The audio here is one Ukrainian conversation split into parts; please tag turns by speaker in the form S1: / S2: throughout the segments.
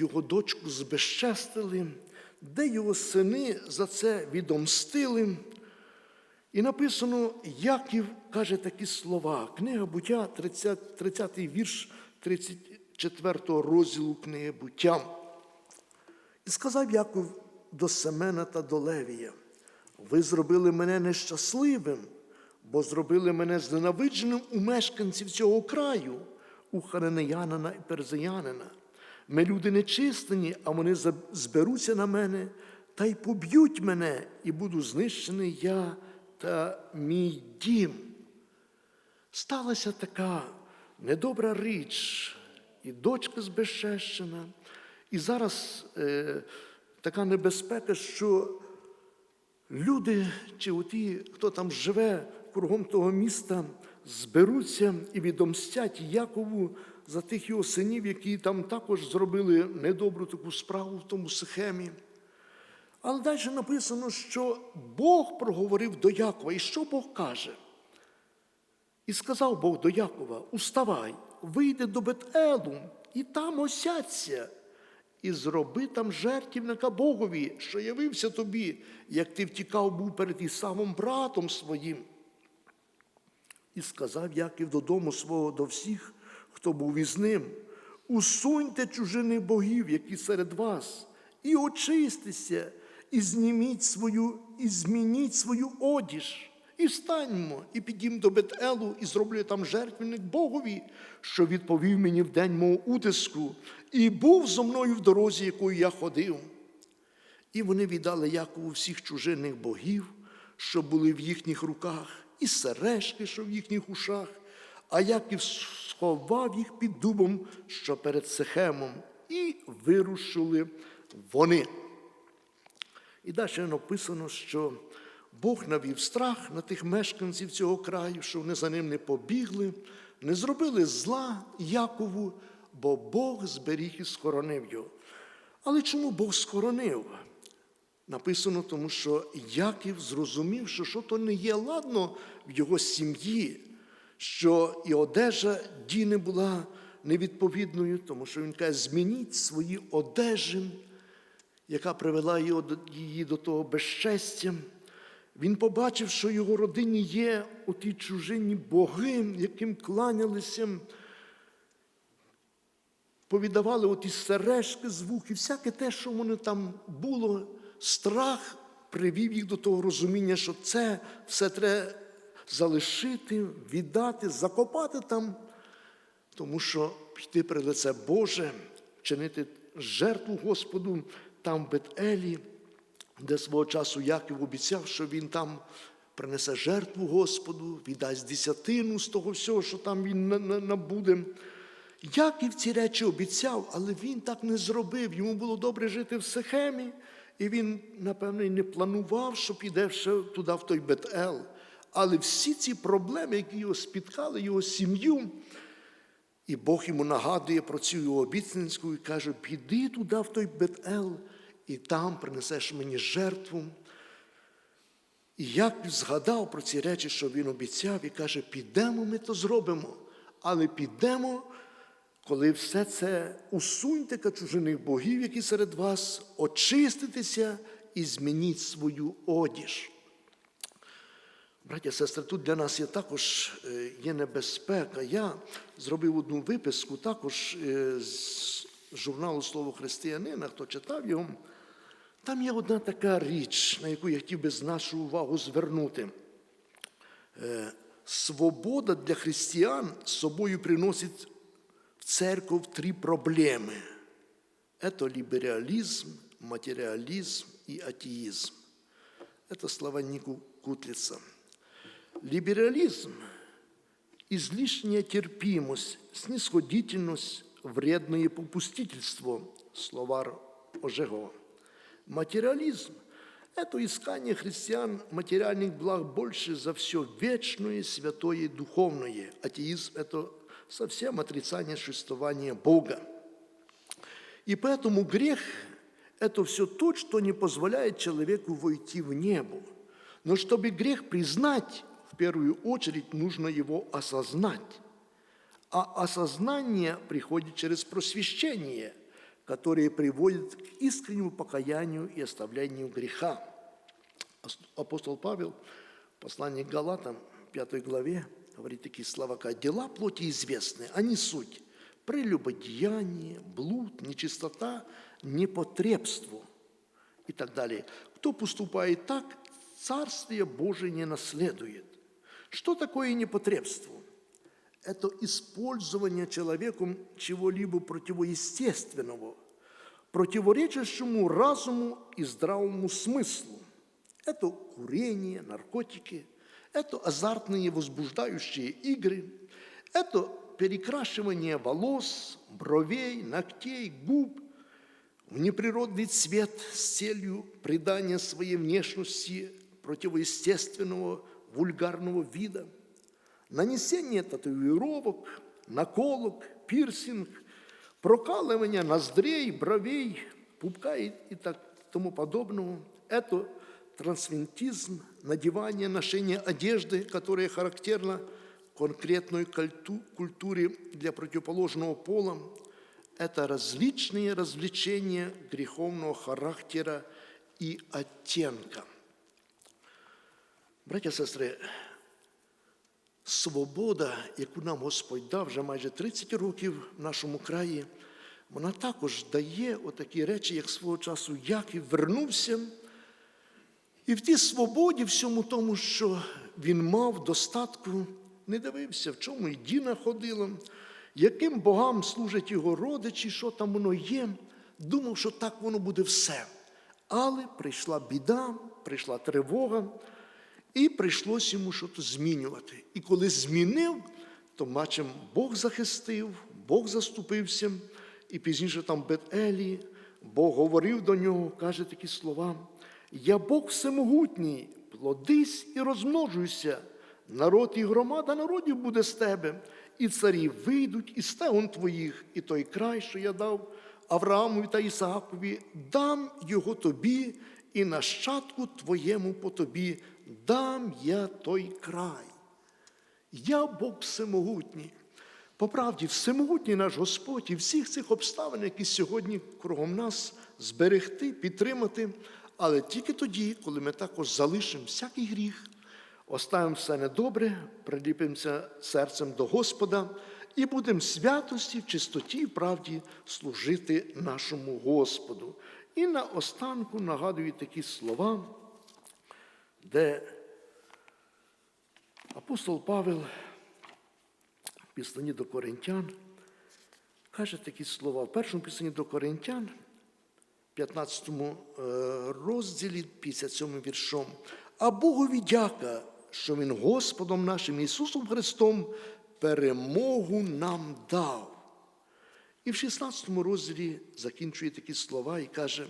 S1: його дочку збезчестили, де його сини за це відомстили. І написано, Яків каже такі слова. Книга буття, 30, 30 вірш 34 розділу книги буття. І сказав Яков до Семена та до Левія: ви зробили мене нещасливим, бо зробили мене зненавидженим у мешканців цього краю, у хананеянина і перзиянина. Ми люди нечистені, а вони зберуться на мене та й поб'ють мене, і буду знищений я та мій дім. Сталася така недобра річ, і дочка збезчещена, і зараз е, така небезпека, що люди чи оті, хто там живе кругом того міста, зберуться і відомстять Якову за тих його синів, які там також зробили недобру таку справу в тому Сихемі. Але далі написано, що Бог проговорив до Якова. І що Бог каже? І сказав Бог до Якова: Уставай, вийди до Бетелу, і там осядься, і зроби там жертівника Богові, що явився тобі, як ти втікав був перед Ісавом братом своїм. І сказав Яків додому свого до всіх, хто був із ним, усуньте чужини богів, які серед вас, і очистися, і зніміть свою, і змініть свою одіж. І встаньмо, і підім до Бетелу, і зроблю там жертвенник Богові, що відповів мені в день мого утиску, і був зо мною в дорозі, якою я ходив. І вони віддали Якову всіх чужинних богів, що були в їхніх руках, і сережки, що в їхніх ушах, а Яків сховав їх під дубом, що перед Сихемом, і вирушили вони. І далі написано, що Бог навів страх на тих мешканців цього краю, що вони за ним не побігли, не зробили зла Якову, бо Бог зберіг і схоронив його. Але чому Бог схоронив? Написано, тому що Яків зрозумів, що то не є ладно в його сім'ї, що і одежа Діни була невідповідною, тому що він каже, змініть свої одежі, яка привела її до того безчестя. Він побачив, що його родині є оті чужинні боги, яким кланялися, повідавали оті сережки, звуки, всяке те, що воно там було, страх привів їх до того розуміння, що це все треба залишити, віддати, закопати там, тому що піти при лице Боже, вчинити жертву Господу там в Бетелі, де свого часу Яків обіцяв, що він там принесе жертву Господу, віддасть десятину з того всього, що там він на- на- набуде. Яків ці речі обіцяв, але він так не зробив. Йому було добре жити в Сихемі, і він, напевно, не планував, що піде ще туди, в той Бетел. Але всі ці проблеми, які його спіткали, його сім'ю, і Бог йому нагадує про цю його обіцянську і каже: піди туди, в той Бетел, і там принесеш мені жертву. І як згадав про ці речі, що він обіцяв, і каже, підемо, ми то зробимо, але підемо, коли все це усуньте чужиних богів, які серед вас, очиститеся і змініть свою одіж. Браття, сестри, тут для нас є також е, є небезпека. Я зробив одну виписку також е, з журналу Слово християнина, хто читав його. Там є одна така річ, на яку я хотів би з нашу увагу звернути. Е, Свобода для християн з собою приносить в церковь три проблеми. Это либерализм, материализм и атеизм. Это слова Нику Кутлица. Либерализм – излишняя терпимость, снисходительность, вредное попустительство, словар Ожегова. Материализм – это искание христиан материальных благ больше за все вечное, святое и духовное. Атеизм – это совсем отрицание существования Бога. И поэтому грех – это все то, что не позволяет человеку войти в небо. Но чтобы грех признать, в первую очередь нужно его осознать. А осознание приходит через просвещение, которые приводят к искреннему покаянию и оставлению греха. Апостол Павел в послании к Галатам, 5 главе, говорит такие слова, как «Дела плоти известны, они суть, прелюбодеяние, блуд, нечистота, непотребство» и так далее. Кто поступает так, Царствие Божие не наследует. Что такое непотребство? Это использование человеком чего-либо противоестественного, противоречащему разуму и здравому смыслу. Это курение, наркотики, это азартные возбуждающие игры, это перекрашивание волос, бровей, ногтей, губ в неприродный цвет с целью придания своей внешности противоестественного вульгарного вида, нанесение татуировок, наколок, пирсинг, прокалывание ноздрей, бровей, пупка и, и так тому подобного. Это трансвентизм, надевание, ношение одежды, которая характерна конкретной культу- культуре для противоположного пола. Это различные развлечения греховного характера и оттенка. Браття, сестри, свобода, яку нам Господь дав вже майже 30 років в нашому краї, вона також дає отакі речі, як свого часу Яків вернувся. І в тій свободі, всьому тому, що він мав достатку, не дивився, в чому і Діна ходила, яким богам служать його родичі, що там воно є, думав, що так воно буде все. Але прийшла біда, прийшла тривога, і прийшлось йому щось змінювати. І коли змінив, то бачимо, Бог захистив, Бог заступився, і пізніше там Бет-Елі Бог говорив до нього, каже такі слова: Я Бог всемогутній, плодись і розмножуйся. Народ і громада народів буде з тебе, і царі вийдуть із стегон твоїх, і той край, що я дав Авраамові та Ісаакові, дам його тобі, і нащадку твоєму по тобі дам я той край. Я Бог всемогутній. По правді, всемогутній наш Господь і всіх цих обставин, які сьогодні кругом нас зберегти, підтримати, але тільки тоді, коли ми також залишимо всякий гріх, оставимо все недобре, приліпимося серцем до Господа і будемо святості, в чистоті і правді служити нашому Господу. І на останку нагадую такі слова, де апостол Павел в післанні до Коринтян каже такі слова. В першому післанні до Коринтян, 15 е, розділі, 57 віршом. А Богові дяка, що Він Господом нашим Ісусом Христом перемогу нам дав. І в 16 розділі закінчує такі слова і каже: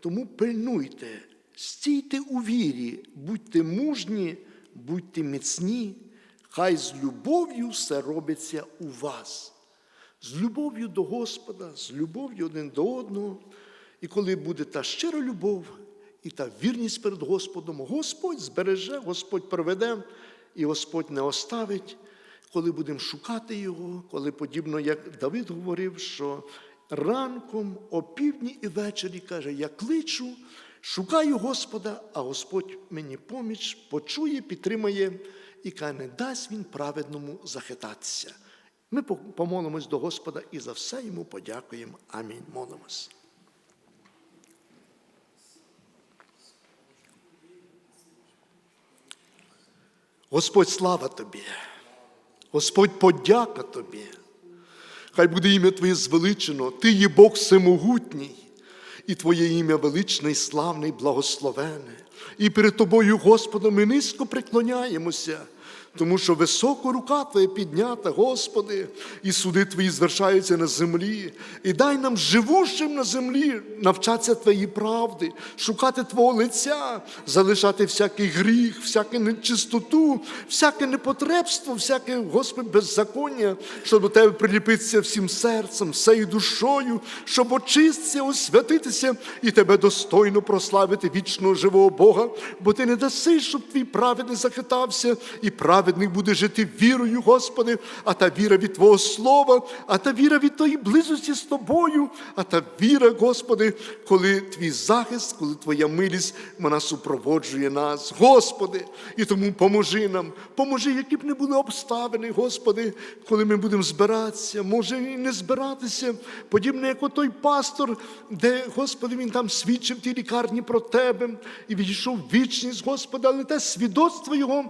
S1: тому пильнуйте, стійте у вірі, будьте мужні, будьте міцні, хай з любов'ю все робиться у вас. З любов'ю до Господа, з любов'ю один до одного. І коли буде та щира любов і та вірність перед Господом, Господь збереже, Господь проведе і Господь не оставить коли будемо шукати Його, коли подібно, як Давид говорив, що ранком, опівдні і ввечері каже, я кличу, шукаю Господа, а Господь мені поміч, почує, підтримає і каже, не дасть він праведному захитатися. Ми помолимось до Господа і за все йому подякуємо. Амінь. Молимось. Господь, слава тобі. Господь, подяка тобі. Хай буде ім'я Твоє звеличено, Ти є Бог всемогутній, і Твоє ім'я величне і славне, і благословене. І перед Тобою, Господом, ми низько преклоняємося, тому що високо рука Твоя піднята, Господи, і суди Твої звершаються на землі. І дай нам живущим на землі навчатися Твоєї правди, шукати Твого лиця, залишати всякий гріх, всяку нечистоту, всяке непотребство, всяке, Господи, беззаконня, щоб до Тебе приліпитися всім серцем, всею душою, щоб очиститися, освятитися і Тебе достойно прославити вічного живого Бога, бо Ти не даси, щоб твій праведний захитався, і праведний праведний буде жити вірою, Господи, а та віра від Твого Слова, а та віра від Твоєї близості з Тобою, а та віра, Господи, коли Твій захист, коли Твоя милість, вона супроводжує нас, Господи. І тому поможи нам, поможи, які б не були обставини, Господи, коли ми будемо збиратися, може і не збиратися, подібно як отой пастор, де, Господи, він там свідчив в тій лікарні про Тебе і відійшов вічність, Господи, але те свідоцтво Його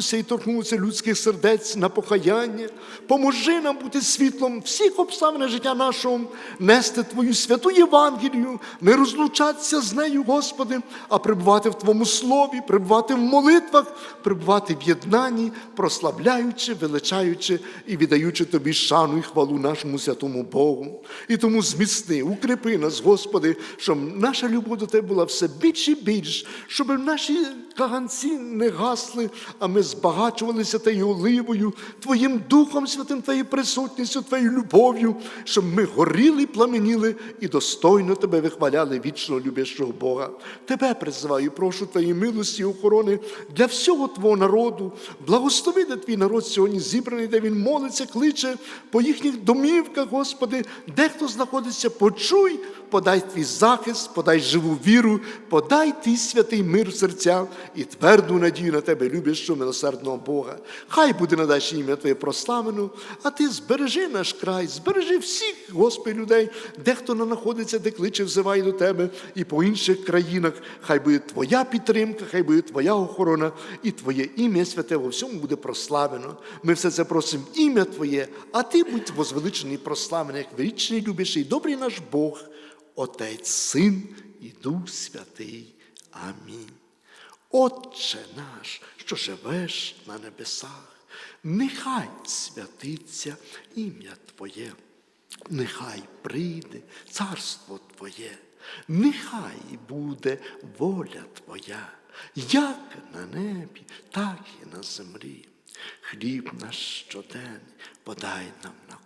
S1: залишилося і торкнулося людських сердець на покаяння. Поможи нам бути світлом всіх обставин життя нашого, нести Твою святу Євангелію, не розлучатися з нею, Господи, а пребувати в Твоєму слові, пребувати в молитвах, пребувати в єднанні, прославляючи, величаючи і віддаючи Тобі шану і хвалу нашому святому Богу. І тому зміцни, укріпи нас, Господи, щоб наша любов до Тебе була все більш і більш, щоб наші каганці не гасли, а ми збагачувалися Тією оливою, Твоїм Духом Святим, Твоєю присутністю, Твоєю любов'ю, щоб ми горіли, пламеніли і достойно Тебе вихваляли вічно любящого Бога. Тебе призиваю, прошу Твоєї милості і охорони для всього Твого народу. Благослови де Твій народ сьогодні зібраний, де він молиться, кличе по їхніх домівках, Господи, де хто знаходиться, почуй, подай Твій захист, подай живу віру, подай Твій святий мир в серця і тверду надію на Тебе, любящого милосердного Бога. Хай буде надальше ім'я Твоє прославлено, а Ти збережи наш край, збережи всіх, Господи, людей, де хто не знаходиться, де кличе, взиває до Тебе, і по інших країнах. Хай буде Твоя підтримка, хай буде Твоя охорона, і Твоє ім'я святе во всьому буде прославлено. Ми все це просимо ім'я Твоє, а Ти будь возвеличений і прославлений, як вічний, любящий, добрий наш Бог, Отець, Син і Дух Святий. Амінь. Отче наш, що живеш на небесах, нехай святиться ім'я Твоє, нехай прийде царство Твоє, нехай буде воля Твоя, як на небі, так і на землі. Хліб наш щоденний подай нам на